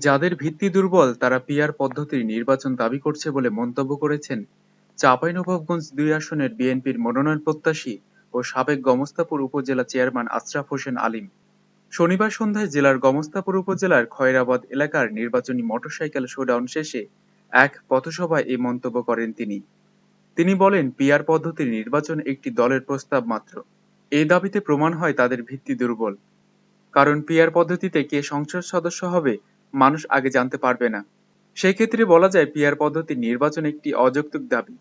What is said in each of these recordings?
যাদের ভিত্তি দুর্বল, তারা পিআর পদ্ধতির নির্বাচন দাবি করছে বলে মন্তব্য করেছেন চাঁপাইনবাবগঞ্জ দুই আসনের বিএনপির মনোনয়ন প্রত্যাশী ও সাবেক গমস্তাপুর উপজেলা চেয়ারম্যান আশরাফ হোসেন আলিম। শনিবার সন্ধ্যায় জেলার গমস্তাপুর উপজেলার খয়রাবাদ এলাকার নির্বাচনী মোটরসাইকেল শোডাউন শেষে এক পথসভায় এই মন্তব্য করেন তিনি। তিনি বলেন, পিআর পদ্ধতির নির্বাচন একটি দলের প্রস্তাব মাত্র। এই দাবিতে প্রমাণ হয় তাদের ভিত্তি দুর্বল। কারণ পিআর পদ্ধতিতে কে সংসদ সদস্য হবে মানুষ আগে জানতে পারবে না। সেক্ষেত্রে বলা যায় পিআর পদ্ধতির নির্বাচন একটি অযৌক্তিক দাবি।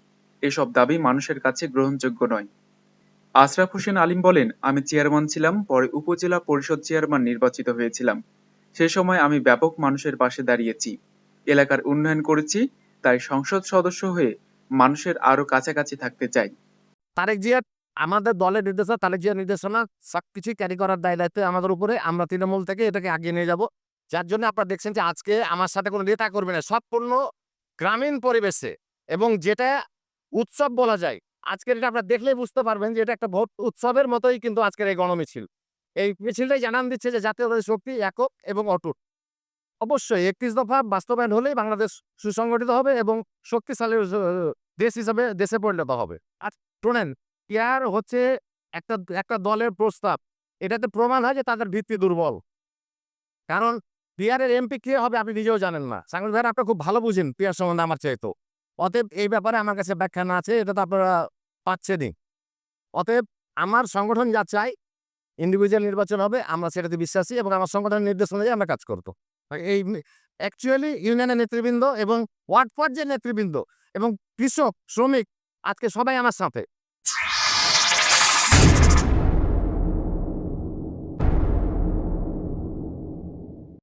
এসব দাবি মানুষের কাছে গ্রহণযোগ্য নয়। আশরাফ হোসেন আলিম বলেন, আমি চেয়ারম্যান ছিলাম, পরে উপজেলা পরিষদ চেয়ারম্যান নির্বাচিত হয়েছিলাম। সে সময় আমি ব্যাপক মানুষের পাশে দাঁড়িয়েছি। এলাকার উন্নয়ন করেছি, তাই সংসদ সদস্য হয়ে মানুষের আরও কাছাকাছি থাকতে চাই। তারেক জিয়া, আমাদের দলের নির্দেশনা, তারেক জিয়ার নির্দেশনা সব কিছুই ক্যারি করার দায় দায়িত্ব আমাদের উপরে। আমরা তৃণমূল থেকে এটাকে আগিয়ে নিয়ে যাব। যার জন্য আপনারা দেখছেন যে আজকে আমার সাথে কোনো নেতা করবে না, সম্পূর্ণ গ্রামীণ পরিবেশে এবং যেটা উৎসব বলা যায়। আজকের এটা আপনারা দেখলেই বুঝতে পারবেন যে এটা একটা ভোট উৎসবের মতোই কিন্তু আজকের এই গণমিছিল। এই মিছিলটাই জানান দিচ্ছে যে জাতীয় শক্তি একক এবং অটুট। অবশ্যই একত্রিশ দফা বাস্তবায়ন হলেই বাংলাদেশ সুসংগঠিত হবে এবং শক্তিশালী দেশ হিসাবে দেশে পরিণত হবে। আর শোনেন, ইয়ার হচ্ছে একটা একটা দলের প্রস্তাব। এটাতে প্রমাণ হয় যে তাদের ভিত্তি দুর্বল। কারণ পিয়ারের এমপি কে হবে আপনি নিজেও জানেন না। সাংবাদিক ভাইরা, আপনারা খুব ভালো বুঝেন পিয়ার সম্বন্ধে আমার চাইতো। অতএব এই ব্যাপারে আমার কাছে ব্যাখ্যা না আছে, এটা তো আপনারা পাচ্ছেনই। অতএব আমার সংগঠন যা চাই ইন্ডিভিজুয়াল নির্বাচন হবে, আমরা সেটাতে বিশ্বাসী এবং আমার সংগঠনের নির্দেশ অনুযায়ী আমরা কাজ করব। এই অ্যাকচুয়ালি ইউনিয়নের নেতৃবৃন্দ এবং ওয়ার্ড পর্যায়ের নেতৃবৃন্দ এবং কৃষক, শ্রমিক, আজকে সবাই আমার সাথে।